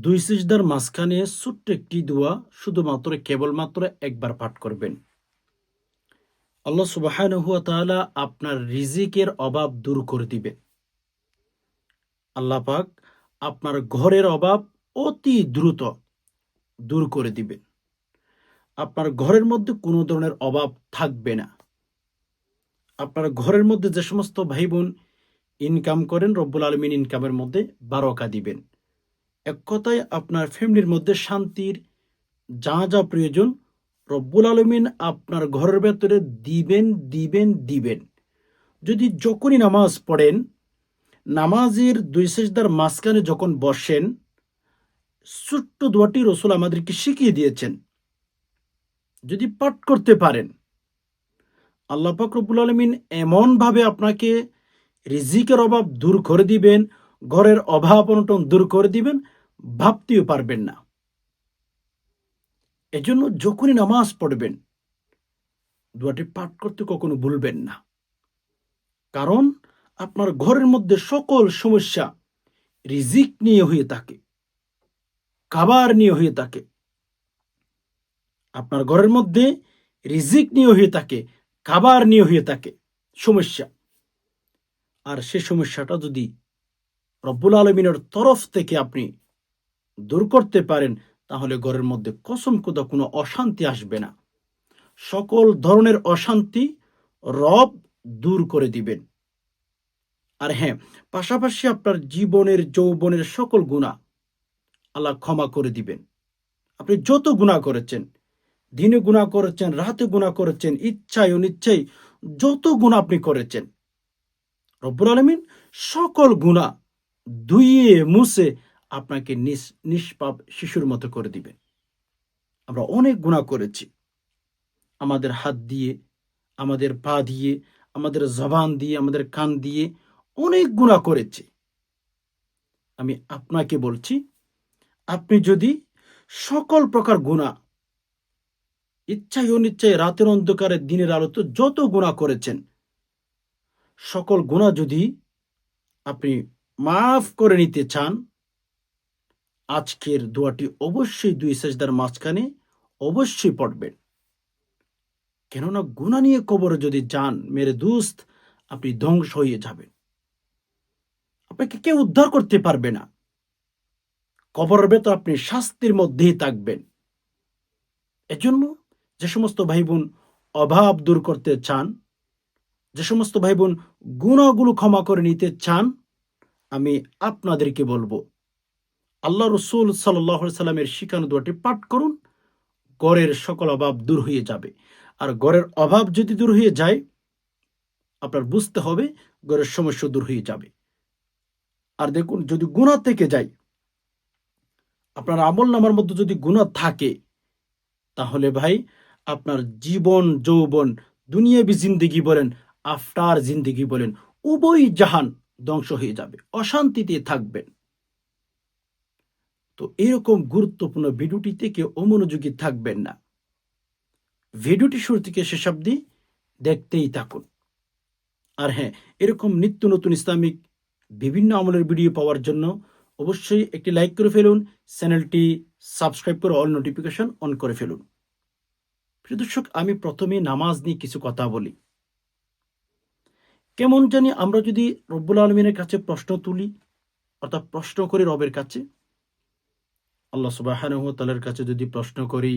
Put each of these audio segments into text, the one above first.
দুই সিজদার মাঝখানে ছোট্ট একটি দোয়া শুধুমাত্র কেবলমাত্র একবার পাঠ করবেন। আল্লাহ সুবাহান হুয়া তাআলা আপনার রিজিকের অভাব দূর করে দিবেন আল্লাহ পাক আপনার ঘরের অভাব অতি দ্রুত দূর করে দিবেন আপনার ঘরের মধ্যে কোনো ধরনের অভাব থাকবে না। আপনার ঘরের মধ্যে যে সমস্ত ভাই বোন ইনকাম করেন, রব্বুল আলমিন ইনকামের মধ্যে বারকা দিবেন। এক কথায় আপনার ফ্যামিলির মধ্যে শান্তির, যা যা প্রয়োজন, রব্বুল আলমিন আপনার ঘরের ভেতরে দিবেন দিবেন দিবেন। যদি যখনই নামাজ পড়েন, নামাজের দুই সেজদার মাঝখানে যখন বসেন, ছোট্ট দোয়াটি রসুল আমাদেরকে শিখিয়ে দিয়েছেন। যদি পাঠ করতে পারেন, আল্লাহ পাক রব্বুল আলমিন এমনভাবে আপনাকে রিজিকের অভাব দূর করে দিবেন, ঘরের অভাব অনটন দূর করে দিবেন ভাবতেও পারবেন না। এজন্য যখনই নামাজ পড়বেন, দোয়াটি পাঠ করতে কখনো ভুলবেন না। কারণ আপনার ঘরের মধ্যে সকল সমস্যা রিজিক নিয়ে হয়ে থাকে, খাবার নিয়ে হয়ে থাকে। আপনার ঘরের মধ্যে রিজিক নিয়ে হয়ে থাকে, খাবার নিয়ে হয়ে থাকে সমস্যা। আর সে সমস্যাটা যদি রব্বুল আলমিনের তরফ থেকে আপনি দূর করতে পারেন, তাহলে ঘরের মধ্যে কসম কোদা কোনো অশান্তি আসবে না। সকল ধরনের অশান্তি রব দূর করে দিবেন। আর হ্যাঁ পাশাপাশি আপনার জীবনের, যৌবনের সকল গুণা আল্লাহ ক্ষমা করে দিবেন। আপনি যত গুণা করেছেন, দিনে গুণা করেছেন, রাতে গুণা করেছেন, ইচ্ছায়, অনিচ্ছায়, যত গুণা আপনি করেছেন, রব্বুল আলমিন সকল গুণা ধুইয়ে, মুছে আপনাকে নিস- নিষ্পাপ শিশুর মতো করে দিবে। আমরা অনেক গুণা করেছি। আমাদের হাত দিয়ে, আমাদের পা দিয়ে, আমাদের জবান দিয়ে, আমাদের কান দিয়ে অনেক গুণা করেছি। আমি আপনাকে বলছি, আপনি যদি সকল প্রকার গুণা ইচ্ছায় অনিচ্ছায় রাতের অন্ধকারে দিনের আলোতে যত গুণা করেছেন, সকল গুণা যদি আপনি মাফ করে নিতে চান আজকের দোয়াটি অবশ্যই দুই সেজদার মাঝখানে অবশ্যই পড়বেন। কেননা গুণা নিয়ে কবরে যদি যান, মেরে দুস্ত, আপনি ধ্বংস হয়ে যাবেন। আপনাকে কেউ উদ্ধার করতে পারবে না। কবরের ভেতর আপনি শাস্তির মধ্যেই থাকবেন। এজন্য যে সমস্ত ভাই বোন অভাব দূর করতে চান, যে সমস্ত ভাই বোন গুণাগুলো ক্ষমা করে নিতে চান, আমি আপনাদেরকে বলব আল্লাহ রসুল সাল্লাহ সাল্লামের শিখানো দোয়াটি পাঠ করুন, গড়ের সকল অভাব দূর হয়ে যাবে। আর গড়ের অভাব যদি দূর হয়ে যায়, আপনার বুঝতে হবে গড়ের সমস্যা দূর হয়ে যাবে। আর দেখুন, যদি গুণা থেকে যায়, আপনার আমল নামার মধ্যে যদি গুণা থাকে, তাহলে ভাই, আপনার জীবন, যৌবন, দুনিয়াবি জিন্দিগি বলেন, আফটার জিন্দিগি বলেন উভয় জাহান ধ্বংস হয়ে যাবে, অশান্তিতে থাকবেন। তো এরকম গুরুত্বপূর্ণ ভিডিওটিতে কেউ অমনোযোগী থাকবেন না। ভিডিওটি শুরু থেকে শেষ অবধি দেখতেই থাকুন। আর হ্যাঁ এরকম নিত্য নতুন ইসলামিক বিভিন্ন আমলের ভিডিও পাওয়ার জন্য অবশ্যই একটি লাইক করে ফেলুন, চ্যানেলটি সাবস্ক্রাইব করে অল নোটিফিকেশন অন করে ফেলুন। প্রিয় দর্শক, আমি প্রথমে নামাজ নিয়ে কিছু কথা বলি। কেমন জানি আমরা যদি রব্বুল আলমিনের কাছে প্রশ্ন তুলি, অর্থাৎ প্রশ্ন করি রবের কাছে আল্লাহ সুবাহ তালের কাছে যদি প্রশ্ন করি,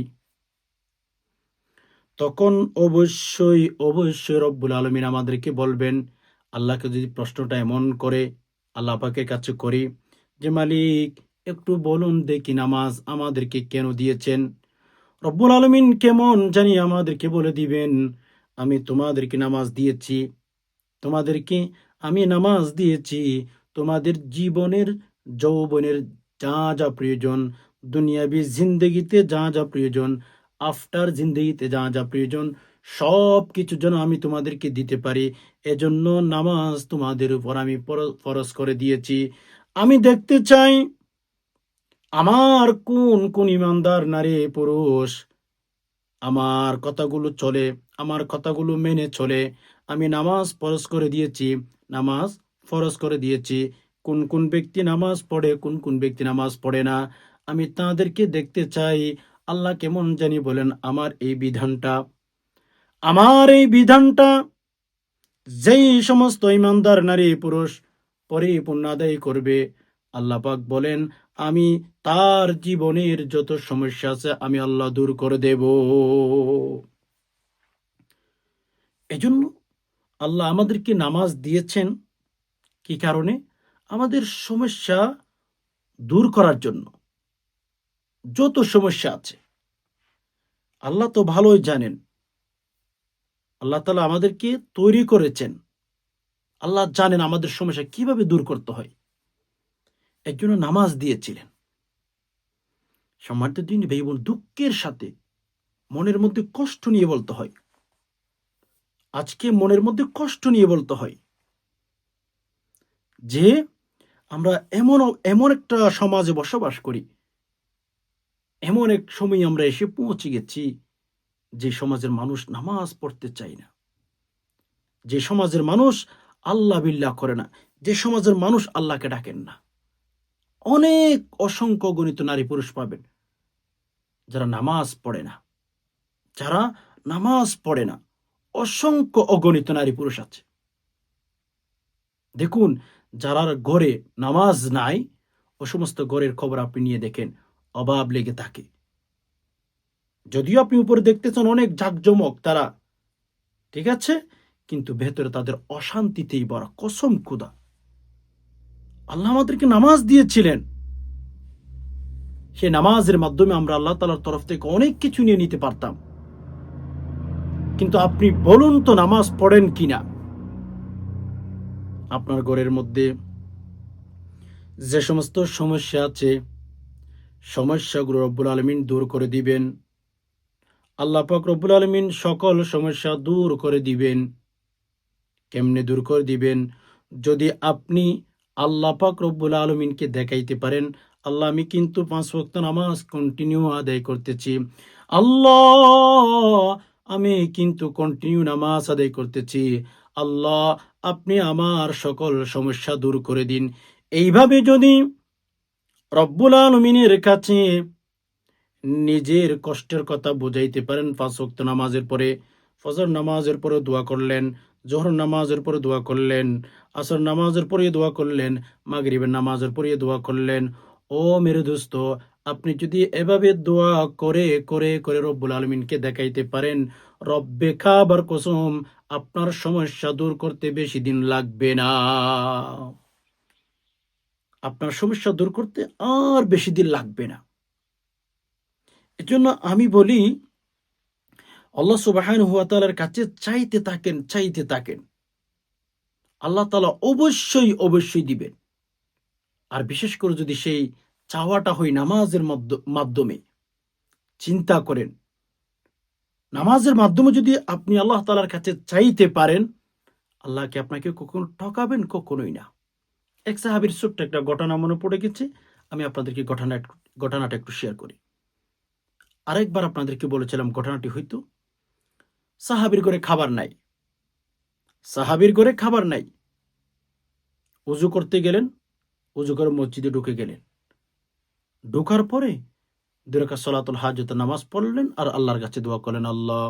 তখন অবশ্যই অবশ্যই রব্বুল আলমিন আমাদেরকে বলবেন, আল্লাহকে যদি প্রশ্নটা এমন করে, আল্লাহ পাকের কাছে করি যে, মালিক, একটু বলুন দেখি নামাজ আমাদেরকে কেন দিয়েছেন? রব্বুল আলমিন কেমন জানি আমাদেরকে বলে দিবেন, আমি তোমাদেরকে নামাজ দিয়েছি, তোমাদেরকে আমি নামাজ দিয়েছি, তোমাদের জীবনের, যৌবনের যা যা প্রয়োজন দুনিয়াবি জিন্দগিতে যা যা প্রয়োজন, আফটার জিন্দগিতে যা যা প্রয়োজন, সব কিছু যেন আমি তোমাদেরকে দিতে পারি। এজন্য নামাজ তোমাদের উপর আমি ফর- ফরজ করে দিয়েছি। আমি দেখতে চাই, আমার কোন কোন ইমানদার নারী, পুরুষ, আমার কথাগুলো চলে, আমার কথাগুলো মেনে চলে। আমি নামাজ ফরজ করে দিয়েছি, নামাজ ফরজ করে দিয়েছি। কোন কোন ব্যক্তি নামাজ পড়ে, কোন কোন ব্যক্তি নামাজ পড়ে না। আমি তাদেরকে দেখতে চাই। আল্লাহ কেমন জানি বলেন, আমার এই বিধানটা, আমার এই বিধানটা, যেই সমস্ত ইমানদার নারী পুরুষ পরিপূর্ণ আদায় করবে। আল্লাহ পাক বলেন, আমি তার জীবনের যত সমস্যা আছে, আমি আল্লাহ দূর করে দেব। এজন্য আল্লাহ আমাদেরকে নামাজ দিয়েছেন। কি কারণে? আমাদের সমস্যা দূর করার জন্য। যত সমস্যা আছে। আল্লাহ তো ভালোই জানেন। আল্লাহ তালা আমাদেরকে তৈরি করেছেন। আল্লাহ জানেন আমাদের সমস্যা কীভাবে দূর করতে হয়। এর জন্য নামাজ দিয়েছিলেন। সম্মানিত দিন ভাই বোন, দুঃখের সাথে মনের মধ্যে কষ্ট নিয়ে বলতে হয়। আজকে মনের মধ্যে কষ্ট নিয়ে বলতে হয় যে আমরা এমন এমন একটা সমাজে বসবাস করি এমন এক সময় আমরা এসে পৌঁছে গেছি যে সমাজের মানুষ নামাজ পড়তে চায় না। যে সমাজের মানুষ আল্লাহ বিল্লাহ করে না। যে সমাজের মানুষ আল্লাহকে ডাকেন না। অনেক অসংখ্য গণিত নারী পুরুষ পাবেন যারা নামাজ পড়ে না। যারা নামাজ পড়ে না। অসংখ্য অগণিত নারী পুরুষ আছে। দেখুন যারা ঘরে নামাজ নাই, ও সমস্ত ঘরের খবর আপনি নিয়ে দেখেন অভাব লেগে থাকে। যদিও আপনি উপরে দেখতেছেন অনেক জাকজমক তারা, ঠিক আছে? কিন্তু ভেতরে তাদের অশান্তিতেই বড় কসম খুদা আল্লাহ আমাদেরকে নামাজ দিয়েছিলেন। সে নামাজের মাধ্যমে আমরা আল্লাহ তালার তরফ থেকে অনেক কিছু নিয়ে নিতে পারতাম। কিন্তু আপনি বলুন তো নামাজ পড়েন কিনা? আপনার ঘরের মধ্যে যে সমস্ত সমস্যা আছে সমস্যাগুলো রব্বুল আলমিন দূর করে দিবেন। আল্লাহ পাক রব্বুল আলমিন সকল সমস্যা দূর করে দিবেন। কেমনে দূর করে দিবেন? যদি আপনি আল্লাহ পাক রব্বুল আলমিনকে দেখাইতে পারেন, আল্লাহ আমি কিন্তু পাঁচ ওয়াক্ত নামাজ কন্টিনিউ আদায় করতেছি। আল্লাহ, আমি কিন্তু কন্টিনিউ নামাজ আদায় করতেছি। আল্লাহ, আপনি আমার সকল সমস্যা দূর করে দিন। এইভাবে যদি রব্বুল আলমিনের কাছে নিজের কষ্টের কথা বুঝাইতে পারেন। পাঁচ ওয়াক্ত নামাজের পরে, ফজর নামাজের পরে দোয়া করলেন, জোহর নামাজের পরে দোয়া করলেন, আসর নামাজের পরে দোয়া করলেন, মাগরিবের নামাজের পরে দোয়া করলেন। ও মেরে দোস্ত, আপনি যদি এভাবে দোয়া করে করে করে রব্বুল আলমিনকে দেখাইতে পারেন, রব্বে খাবার কসম, আপনার সমস্যা দূর করতে বেশি দিন লাগবে না। আপনার সমস্যা দূর করতে আর বেশি দিন লাগবে না। এজন্য আমি বলি, আল্লাহ সুবাহান হুয়া তালার কাছে চাইতে থাকেন চাইতে থাকেন। আল্লাহ তালা অবশ্যই অবশ্যই দিবেন। আর বিশেষ করে যদি সেই চাওয়াটা হয় নামাজের মাধ্যমে, চিন্তা করেন। নামাজের মাধ্যমে যদি আপনি আল্লাহ তালার কাছে চাইতে পারেন আল্লাহকে আপনাকে কখনো ঠকাবেন? কখনোই না। এক সাহাবির ছোট্ট একটা ঘটনা মনে পড়ে গেছে, আমি আপনাদেরকে ঘটনা ঘটনাটা একটু শেয়ার করি। আরেকবার আপনাদেরকে বলেছিলাম ঘটনাটি হয়তো সাহাবির ঘরে খাবার নাই। সাহাবির ঘরে খাবার নাই। উজু করতে গেলেন, উজু করে মসজিদে ঢুকে গেলেন। ঢোকার পরে দুরাকা সলাতুল হাজত নামাজ পড়লেন আর আল্লাহর কাছে দোয়া করলেন, আল্লাহ,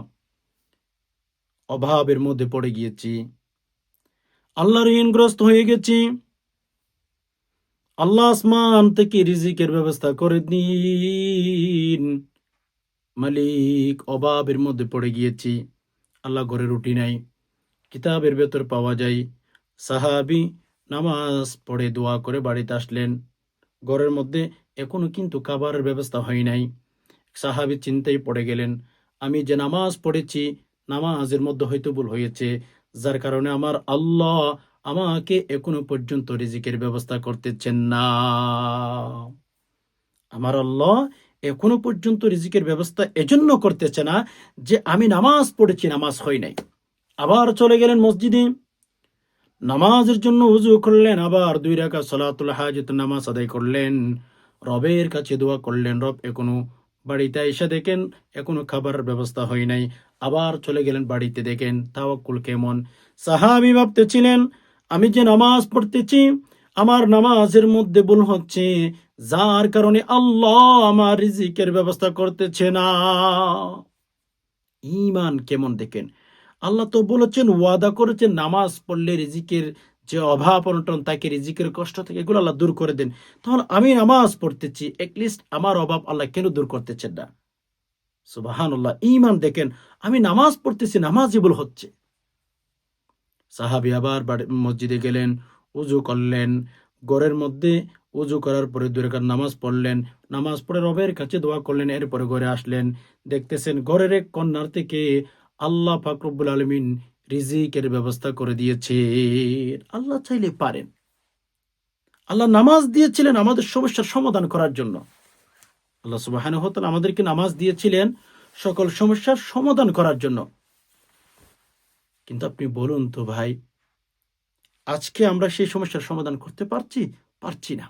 অভাবের মধ্যে পড়ে গিয়েছি, আল্লাহর ঋণগ্রস্ত হয়ে গেছি। আল্লাহ আসমান থেকে রিজিকের ব্যবস্থা করে দিন। মালিক অভাবের মধ্যে পড়ে গিয়েছি। আল্লাহ ঘরে রুটি নাই। কিতাবের ভেতর পাওয়া যায়। সাহাবি নামাজ পড়ে দোয়া করে বাড়িতে আসলেন। ঘরের মধ্যে এখনও কিন্তু খাবারের ব্যবস্থা হয় নাই। সাহাবি চিন্তায় পড়ে গেলেন, আমি যে নামাজ পড়েছি, নামাজের মধ্যে হয়তো ভুল হয়েছে। যার কারণে আমার আল্লাহ আমাকে এখনও পর্যন্ত রিজিকের ব্যবস্থা করতেছেন না। আমার আল্লাহ এখনও পর্যন্ত রিজিকের ব্যবস্থা এজন্য করতেছে না যে আমি নামাজ পড়েছি, নামাজ হয় নাই। আবার চলে গেলেন মসজিদে। নামাজের জন্য উজু করলেন, আবার দুই রাখা সলাতুল হাজত নামাজ আদায় করলেন। রবের কাছে দোয়া করলেন, রব এখনও বাড়িতে এসে দেখেন, এখনও খাবারের ব্যবস্থা হয় নাই। আবার চলে গেলেন বাড়িতে দেখেন, তাওয়াক্কুল কেমন। সাহাবি ভাবতেছিলেন আমি যে নামাজ পড়তেছি, আমার নামাজের মধ্যে ভুল হচ্ছে, যার কারণে আল্লাহ আমার রিজিকের ব্যবস্থা করতেছে না। ইমান কেমন দেখেন? আল্লাহ তো বলেছেন, ওয়াদা করেছেন, নামাজ পড়লে রিজিকের যে অভাব, অনটন, তাকে রিজিকের কষ্ট থেকে এগুলো আল্লাহ দূর করে দেন। তাহলে আমি নামাজ পড়তেছি একলিস্ট আমার অভাব আল্লাহ কেন দূর করতেছেন না? সুবাহানুল্লাহ ইমান দেখেন, আমি নামাজ পড়তেছি, নামাজই ভুল হচ্ছে। সাহাবি আবার মসজিদে গেলেন, উজু করলেন। ঘরের মধ্যে উজু করার পরে দুই রাকাত নামাজ পড়লেন। নামাজ পড়ে রবের কাছে দোয়া করলেন, এরপরে ঘরে আসলেন। দেখতেছেন ঘরের এক কন্যার থেকে আল্লাহ ফাকরুবুল আলমিন রিজিকের ব্যবস্থা করে দিয়েছে আল্লাহ চাইলে পারেন। আল্লাহ নামাজ দিয়েছিলেন আমাদের সমস্যার সমাধান করার জন্য। আল্লাহ সুবাহ আমাদেরকে নামাজ দিয়েছিলেন সকল সমস্যার সমাধান করার জন্য। কিন্তু আপনি বলুন তো ভাই, আজকে আমরা সেই সমস্যার সমাধান করতে পারছি? পারছি না।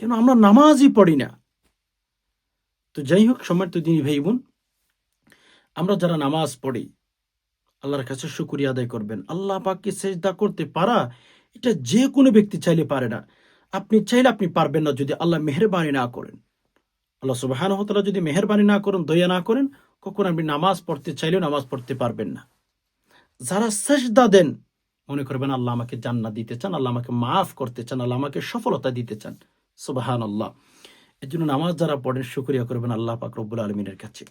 কেন আমরা নামাজই পড়ি না? তো যাই হোক সময় তো দিনই ভাই বোন, আমরা যারা নামাজ পড়ি, আল্লাহর কাছে শুকুরিয়া আদায় করবেন। আল্লাহ পাককে সেজদা করতে পারা, এটা যে কোনো ব্যক্তি চাইলে পারে না। আপনি চাইলে আপনি পারবেন না যদি আল্লাহ মেহরবানি না করেন। আল্লাহ সুবাহান হতলা যদি মেহরবানি না করেন, দয়া না করেন, কখন আপনি নামাজ পড়তে চাইলেও নামাজ পড়তে পারবেন না। যারা সেজদা দেন, মনে করবেন আল্লাহ আমাকে জান্নাত দিতে চান, আল্লাহ আমাকে মাফ করতে চান, আল্লাহ আমাকে সফলতা দিতে চান। সুবাহান আল্লাহ এর জন্য নামাজ যারা পড়েন, শুক্রিয়া করবেন আল্লাহ পাক রব্বুল আলমিনের কাছে।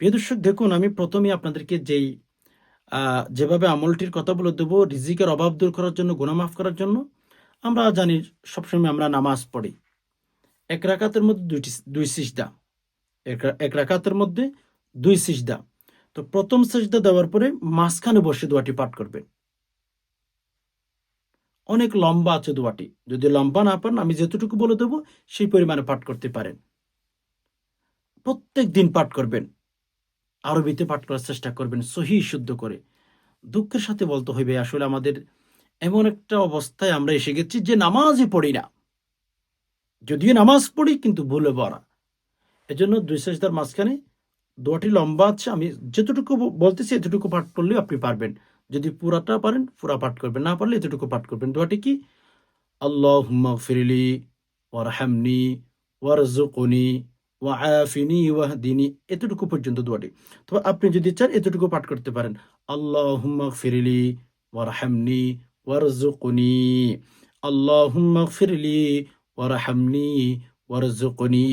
প্রিয় দর্শক, দেখুন, আমি প্রথমেই আপনাদেরকে যেই যেভাবে আমলটির কথা বলে দেবো, রিজিকের অভাব দূর করার জন্য, গুনাহ মাফ করার জন্য, আমরা জানি সবসময় আমরা নামাজ পড়ি। এক রাকাতের মধ্যে দুইটি, দুই সিজদা। এক রাকাতের মধ্যে দুই সিজদা। তো প্রথম সিজদা দেওয়ার পরে মাঝখানে বসে দোয়াটি পাঠ করবেন অনেক লম্বা আছে দোয়াটি। যদি লম্বা না পান, আমি যতটুকু বলে দেবো, সেই পরিমাণে পাঠ করতে পারেন। প্রত্যেক দিন পাঠ করবেন। আরবিতে পাঠ করার চেষ্টা করবেন, সহি, শুদ্ধ করে। দুঃখের সাথে বলতে হইবে, আসলে আমাদের এমন একটা অবস্থায় আমরা এসে গেছি যে নামাজই পড়ি না। যদিও নামাজ পড়ি, কিন্তু ভুলে পড়া এজন্য দুই সেজদার মাঝখানে দোয়াটি লম্বা আছে, আমি যতটুকু বলতেছি এতটুকু পাঠ করলে আপনি পারবেন। যদি পুরাটা পারেন, পুরা পাঠ করবেন, না পারলে এতটুকু পাঠ করবেন। দোয়াটি কি? আল্লাহ ফিরলি ওয়ারহামনি ওয়ারজুকনি ওয়াআফিনি ওয়াহদিনি। এতটুকু পর্যন্ত দোয়াটি। তবে আপনি যদি চান এতটুকু পাঠ করতে পারেন। আল্লাহ আল্লাহুম্মা ফিরলি ওয়ারহামনি ওয়ারজুকনি আল্লাহুম্মা ফিরলি ওয়ারহামনি ওয়ারজুকনি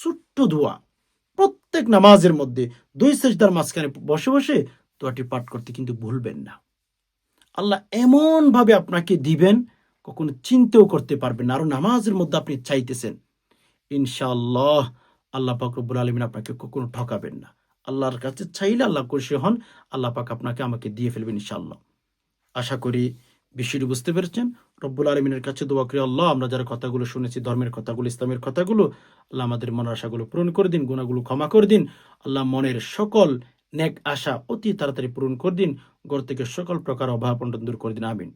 ছোট্ট দোয়া। প্রত্যেক নামাজের মধ্যে দুই সেজদার মাঝখানে বসে বসে দোয়াটি পাঠ করতে কিন্তু ভুলবেন না। আল্লাহ এমন ভাবে আপনাকে দিবেন, কখনো চিন্তাও করতে পারবেন না। আরও নামাজের মধ্যে আপনি চাইতেছেন, ইনশাআল্লাহ আল্লাহ পাক রব্বুল আলমিন আপনাকে কখনো ঠকাবেন না। আল্লাহর কাছে চাইলে আল্লাহ খুশি হন, আল্লাহ পাক আপনাকে আমাকে দিয়ে ফেলবেন ইনশাআল্লাহ। আশা করি বিষয়টি বুঝতে পেরেছেন? রব্বুল আলমিনের কাছে দোয়া করি, আল্লাহ, আমরা যারা কথাগুলো শুনেছি, ধর্মের কথাগুলো, ইসলামের কথাগুলো, আল্লাহ আমাদের মনের আশাগুলো পূরণ করে দিন গুণাগুলো ক্ষমা করে দিন। আল্লাহ মনের সকল ন্যাক আশা অতি তাড়াতাড়ি পূরণ করে দিন, ঘর থেকে সকল প্রকার অভাব দূর করে দিন, আমিন।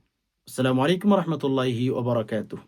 আসসালামু আলাইকুম রহমতুল্লাহি ওবরাকাতুহ